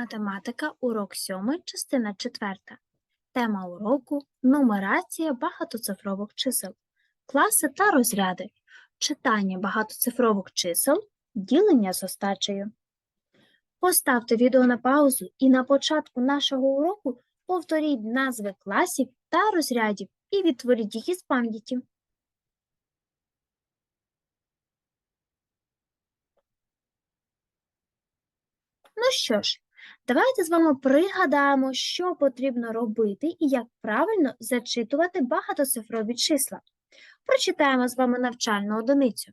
Математика, урок 7, частина 4. Тема уроку нумерація багатоцифрових чисел, класи та розряди, читання багатоцифрових чисел, ділення з остачею. Поставте відео на паузу і на початку нашого уроку повторіть назви класів та розрядів і відтворіть їх із пам'яті. Ну що ж, давайте з вами пригадаємо, що потрібно робити і як правильно зачитувати багатоцифрові числа. Прочитаємо з вами навчальну одиницю.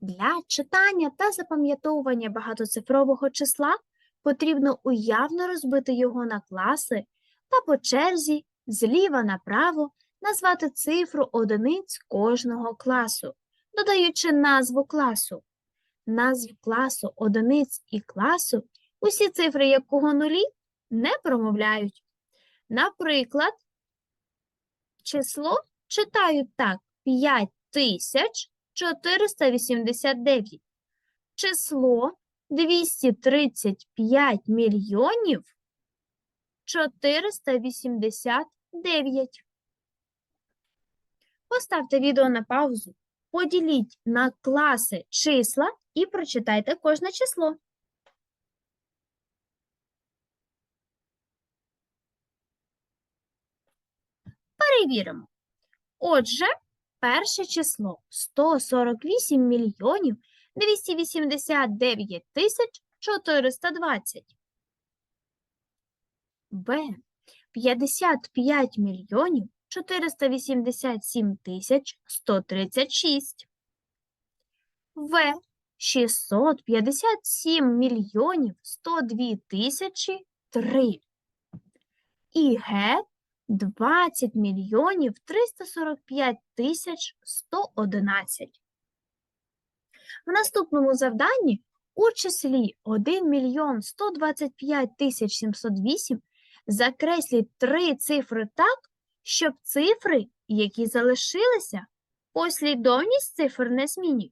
Для читання та запам'ятовування багатоцифрового числа потрібно уявно розбити його на класи та по черзі зліва направо назвати цифру одиниць кожного класу, додаючи назву класу. Назв класу одиниць і класу усі цифри якого нулі не промовляють. Наприклад, число читають так 5489. Число 235 мільйонів 489. Поставте відео на паузу, поділіть на класи числа і прочитайте кожне число. Перевіримо. Отже, перше число 148 мільйонів 289 тисяч 420. Б. 55 мільйонів 487 тисяч 136. В. 657 мільйонів 102 тисячі 3. І Г. 20 мільйонів 345 тисяч 111. В наступному завданні у числі 1 мільйон 125 тисяч 708 закресліть три цифри так, щоб цифри, які залишилися, послідовність цифр не змінює,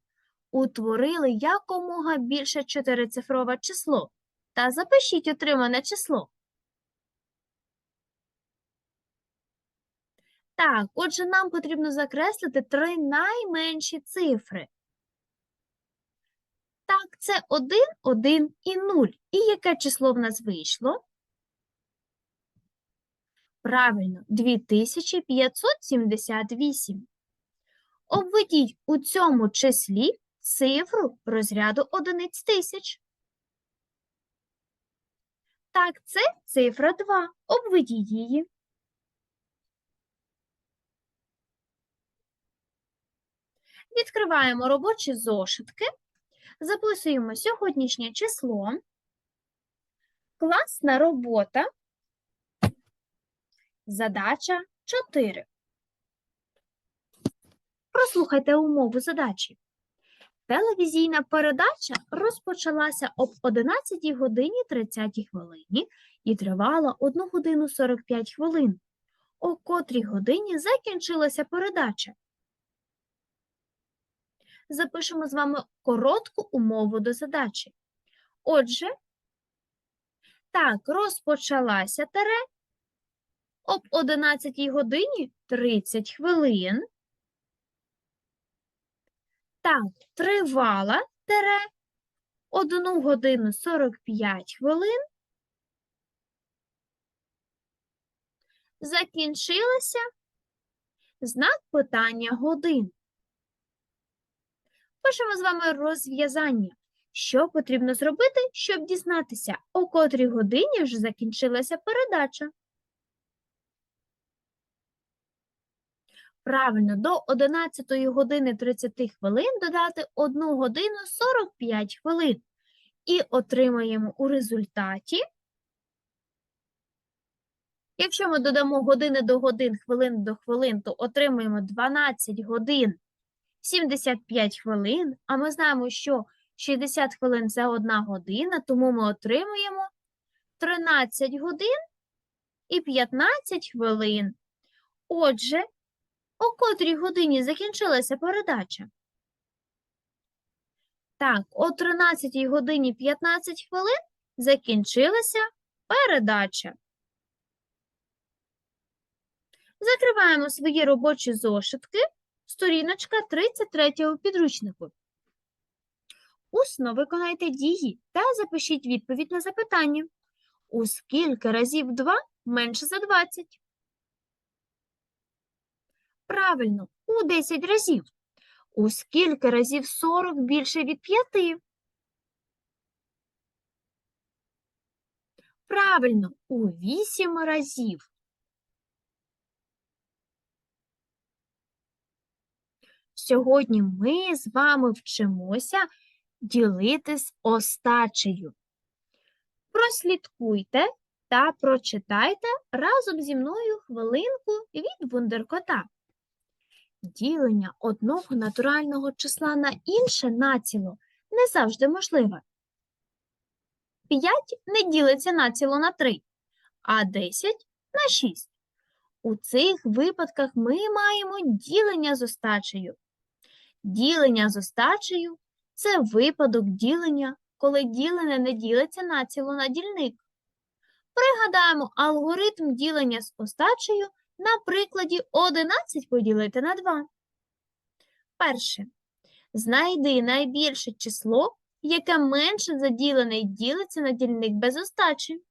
утворили якомога більше чотирицифрове число та запишіть отримане число. Так, отже, нам потрібно закреслити три найменші цифри. Так, це 1, 1 і 0. І яке число в нас вийшло? Правильно, 2578. Обведіть у цьому числі цифру розряду одиниць тисяч. Так, це цифра 2. Обведіть її. Відкриваємо робочі зошитки, записуємо сьогоднішнє число, класна робота, задача 4. Прослухайте умову задачі. Телевізійна передача розпочалася об 11 годині 30 хвилині і тривала 1 годину 45 хвилин. О котрій годині закінчилася передача запишемо з вами коротку умову до задачі. Отже, так, розпочалася тере об 11 годині 30 хвилин. Так, тривала тере 1 годину 45 хвилин. Закінчилася знак питання годин. Пишемо з вами розв'язання. Що потрібно зробити, щоб дізнатися, о котрій годині вже закінчилася передача? Правильно, до 11 години 30 хвилин додати 1 годину 45 хвилин. І отримаємо у результаті, якщо ми додамо години до годин, хвилин до хвилин, то отримаємо 12 годин 75 хвилин, а ми знаємо, що 60 хвилин це одна година, тому ми отримуємо 13 годин і 15 хвилин. Отже, о котрій годині закінчилася передача? Так, о 13 годині 15 хвилин Закінчилася передача. Закриваємо свої робочі зошитки. Сторіночка 33 у підручнику. Усно виконайте дії та запишіть відповідь на запитання. У скільки разів 2 менше за 20? Правильно, у 10 разів. У скільки разів 40 більше від 5? Правильно, у 8 разів. Сьогодні ми з вами вчимося ділитись остачею. Прослідкуйте та прочитайте разом зі мною хвилинку від вундеркота. Ділення одного натурального числа на інше націло не завжди можливе. 5 не ділиться націло на 3, а 10 на 6. У цих випадках ми маємо ділення з остачею. Ділення з остачею – це випадок ділення, коли ділене не ділиться націло на дільник. Пригадаємо алгоритм ділення з остачею на прикладі 11 поділити на 2. Перше. Знайди найбільше число, яке менше за ділене й ділиться на дільник без остачі.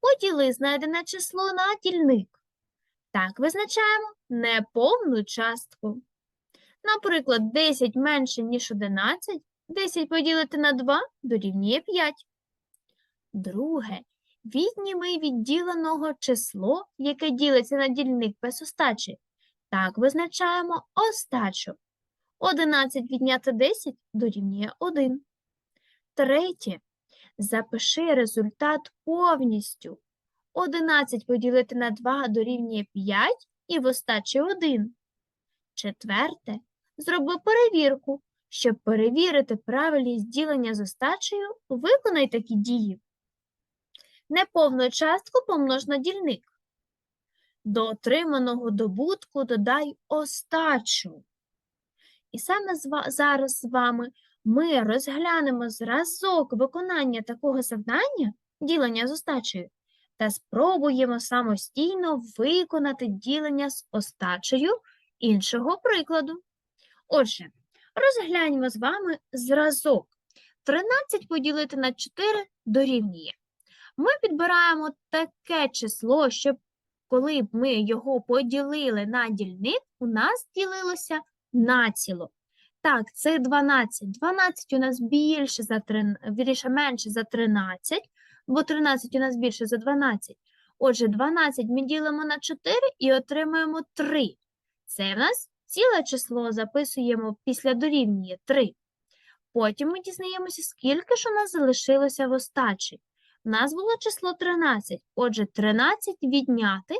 Поділи знайдене число на дільник. Так визначаємо неповну частку. Наприклад, 10 менше, ніж 11, 10 поділити на 2 дорівнює 5. Друге. Відніми від діленого число, яке ділиться на дільник без остачі. Так визначаємо остачу. 11 відняти 10 дорівнює 1. Третє. Запиши результат повністю. 11 поділити на 2 дорівнює 5 і в остачі 1. Четверте. Зроби перевірку. Щоб перевірити правильність ділення з остачею, виконай такі дії. Неповну частку помнож на дільник. До отриманого добутку додай остачу. І саме зараз з вами ми розглянемо зразок виконання такого завдання, ділення з остачею, та спробуємо самостійно виконати ділення з остачею іншого прикладу. Отже, розгляньмо з вами зразок. 13 поділити на 4 дорівнює. Ми підбираємо таке число, щоб коли б ми його поділили на дільник, у нас ділилося націло. Так, це 12. 12 у нас більше за 3, вірніше, менше за 13, бо 13 у нас більше за 12. Отже, 12 ми ділимо на 4 і отримуємо 3. Це в нас ціле число записуємо після дорівнює 3. Потім ми дізнаємося, скільки ж у нас залишилося в остачі. У нас було число 13. Отже, 13 відняти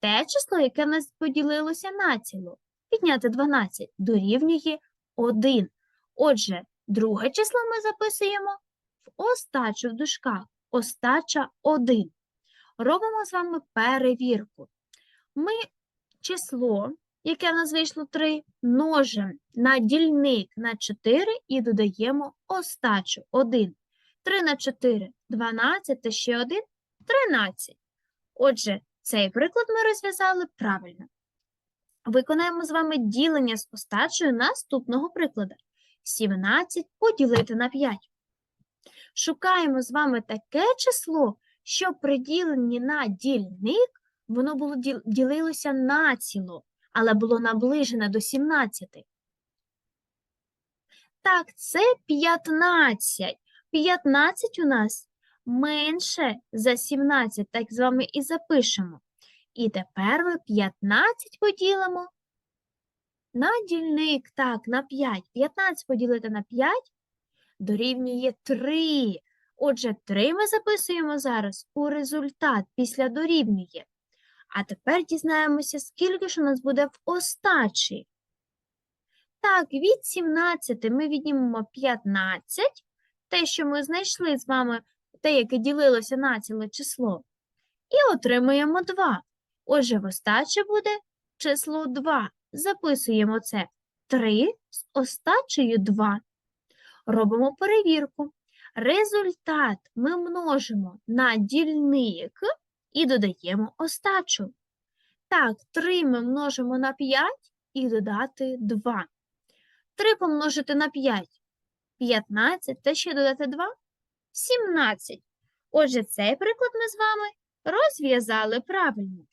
те число, яке в нас поділилося націло. Відняти 12 дорівнює 1. Отже, друге число ми записуємо в остачу в дужках. Остача 1. Робимо з вами перевірку. Ми число, яке в нас вийшло 3, множимо на дільник на 4 і додаємо остачу 1. 3 на 4 – 12, та ще 1 – 13. Отже, цей приклад ми розв'язали правильно. Виконаємо з вами ділення з остачею наступного прикладу. 17 поділити на 5. Шукаємо з вами таке число, що при діленні на дільник воно було діл- ділилося націло, але було наближене до 17. Так, це 15. 15 у нас менше за 17, так з вами і запишемо. І тепер ми 15 поділимо на дільник, так, на 5. 15 поділити на 5 дорівнює 3. Отже, 3 ми записуємо зараз у результат після дорівнює. А тепер дізнаємося, скільки ж у нас буде в остачі. Так, від 17 ми віднімемо 15, те, що ми знайшли з вами, те, яке ділилося на ціле число, і отримуємо 2. Отже, в остачі буде число 2. Записуємо це 3 з остачею 2. Робимо перевірку. Результат ми множимо на дільник і додаємо остачу. Так, 3 ми множимо на 5 і додати 2. 3 помножити на 5 – 15, та ще додати 2 – 17. Отже, цей приклад ми з вами розв'язали правильно.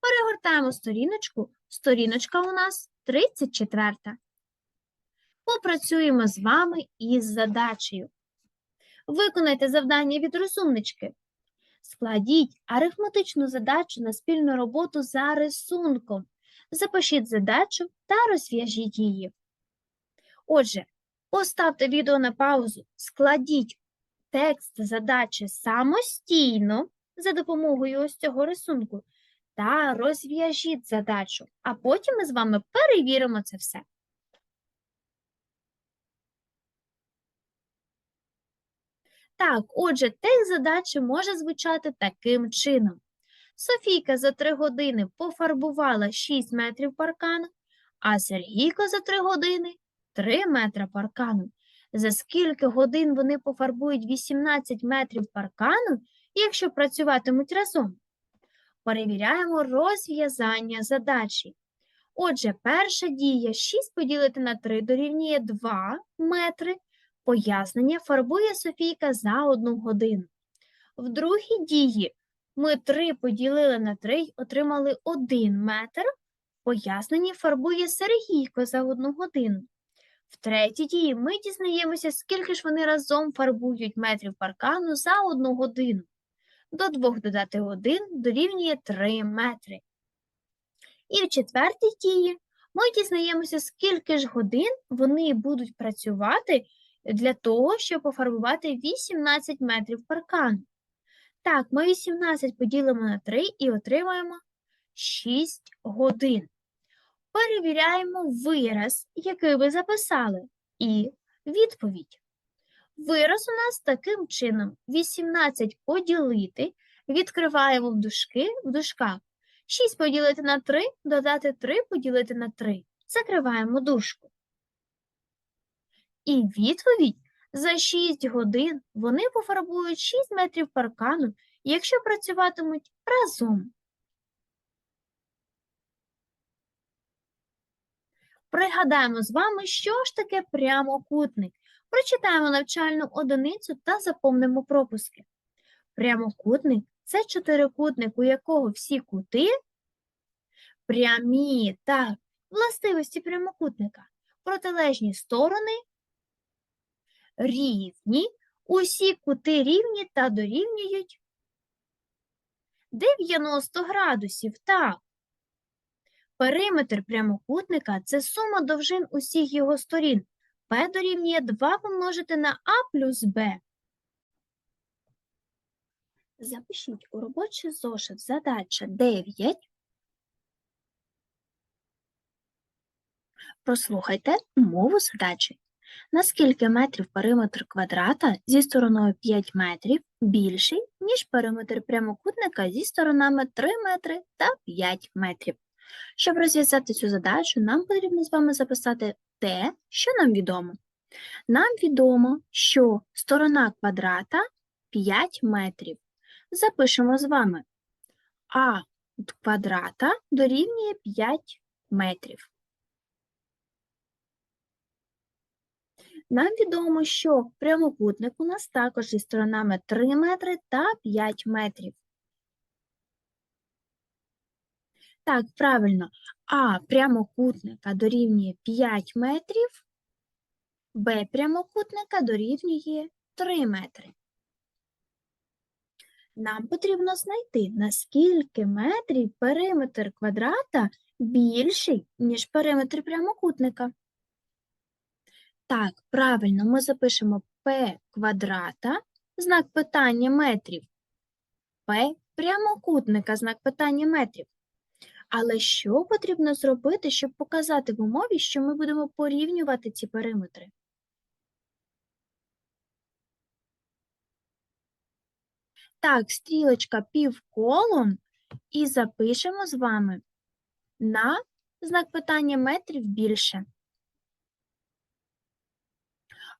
Перегортаємо сторіночку. Сторіночка у нас 34. Попрацюємо з вами із задачею. Виконайте завдання від розумнички. Складіть арифметичну задачу на спільну роботу за рисунком. Запишіть задачу та розв'яжіть її. Отже, поставте відео на паузу, складіть текст задачі самостійно за допомогою ось цього рисунку та розв'яжіть задачу, а потім ми з вами перевіримо це все. Так, отже, текст задачі може звучати таким чином. Софійка за 3 години пофарбувала 6 метрів паркану, а Сергійко за 3 години 3 метри паркану. За скільки годин вони пофарбують 18 метрів паркану, якщо працюватимуть разом? Перевіряємо розв'язання задачі. Отже, перша дія 6 поділити на 3 дорівнює 2 метри. Пояснення фарбує Софійка за 1 годину. В другій дії ми 3 поділили на 3 й отримали 1 метр. Пояснення фарбує Сергійко за 1 годину. В третій дії ми дізнаємося, скільки ж вони разом фарбують метрів паркану за 1 годину. До 2 додати 1 дорівнює 3 метри. І в четвертій дії ми дізнаємося, скільки ж годин вони будуть працювати для того, щоб пофарбувати 18 метрів паркану. Так, ми 18 поділимо на 3 і отримаємо 6 годин. Перевіряємо вираз, який ви записали, і відповідь. Вираз у нас таким чином 18 поділити, відкриваємо в дужки, в дужках. 6 поділити на 3, додати 3 поділити на 3. Закриваємо дужку. І відповідь за 6 годин вони пофарбують 6 метрів паркану, якщо працюватимуть разом. Пригадаємо з вами, що ж таке прямокутник. Прочитаємо навчальну одиницю та заповнимо пропуски. Прямокутник це чотирикутник, у якого всі кути прямі та властивості прямокутника, протилежні сторони рівні, усі кути рівні та дорівнюють 90 градусів. Так. Периметр прямокутника це сума довжин усіх його сторін. P дорівнює 2 помножити на А плюс Б. Запишіть у робочий зошит задача 9. Прослухайте умову задачі. На скільки метрів периметр квадрата зі стороною 5 метрів більший, ніж периметр прямокутника зі сторонами 3 метри та 5 метрів. Щоб розв'язати цю задачу, нам потрібно з вами записати те, що нам відомо. Нам відомо, що сторона квадрата 5 метрів. Запишемо з вами а квадрата дорівнює 5 метрів. Нам відомо, що прямокутник у нас також зі сторонами 3 метри та 5 метрів. Так, правильно, А прямокутника дорівнює 5 метрів, Б прямокутника дорівнює 3 метри. Нам потрібно знайти, наскільки метрів периметр квадрата більший, ніж периметр прямокутника. Так, правильно, ми запишемо P квадрата, знак питання метрів, P прямокутника, знак питання метрів. Але що потрібно зробити, щоб показати в умові, що ми будемо порівнювати ці периметри? Так, стрілочка півколом і запишемо з вами на знак питання метрів більше.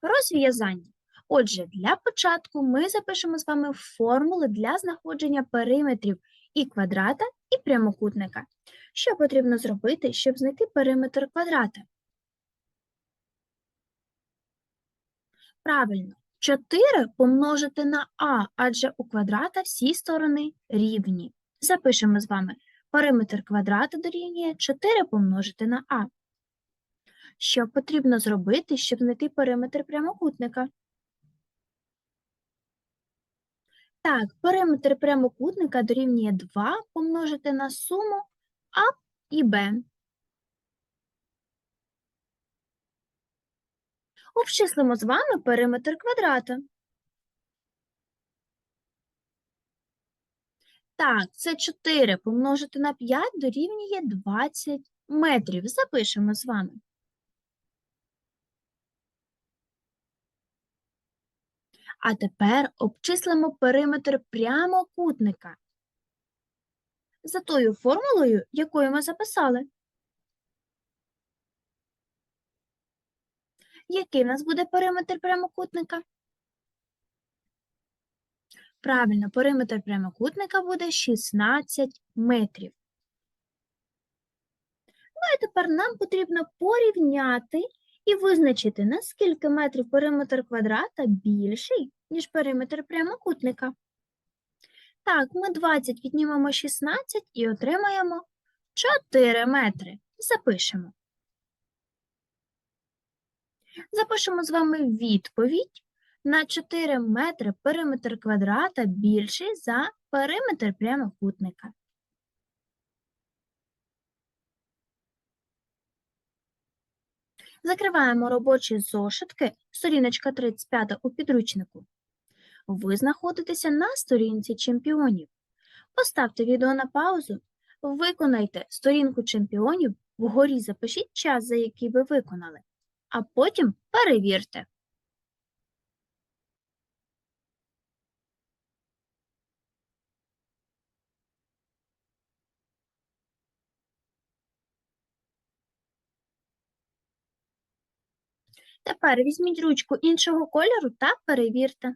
Розв'язання. Отже, для початку ми запишемо з вами формули для знаходження периметрів і квадрата, і прямокутника. Що потрібно зробити, щоб знайти периметр квадрата? Правильно, 4 помножити на а, адже у квадрата всі сторони рівні. Запишемо з вами периметр квадрата дорівнює 4 помножити на а. Що потрібно зробити, щоб знайти периметр прямокутника? Так, периметр прямокутника дорівнює 2 помножити на суму А і Б. Обчислимо з вами периметр квадрата. Так, це 4 помножити на 5 дорівнює 20 метрів. Запишемо з вами. А тепер обчислимо периметр прямокутника. За тою формулою, якою ми записали. Який в нас буде периметр прямокутника? Правильно, периметр прямокутника буде 16 метрів. Ну і тепер нам потрібно порівняти і визначити, наскільки метрів периметр квадрата більший, ніж периметр прямокутника. Так, ми 20 віднімемо 16 і отримаємо 4 метри. Запишемо. Запишемо з вами відповідь. На 4 метри периметр квадрата більший за периметр прямокутника. Закриваємо робочі зошитки, сторіночка 35 у підручнику. Ви знаходитеся на сторінці чемпіонів. Поставте відео на паузу, виконайте сторінку чемпіонів, вгорі запишіть час, за який ви виконали, а потім перевірте. Тепер візьміть ручку іншого кольору та перевірте.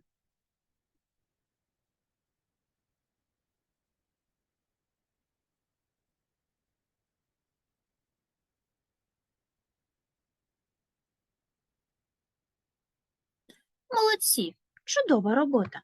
Молодці! Чудова робота!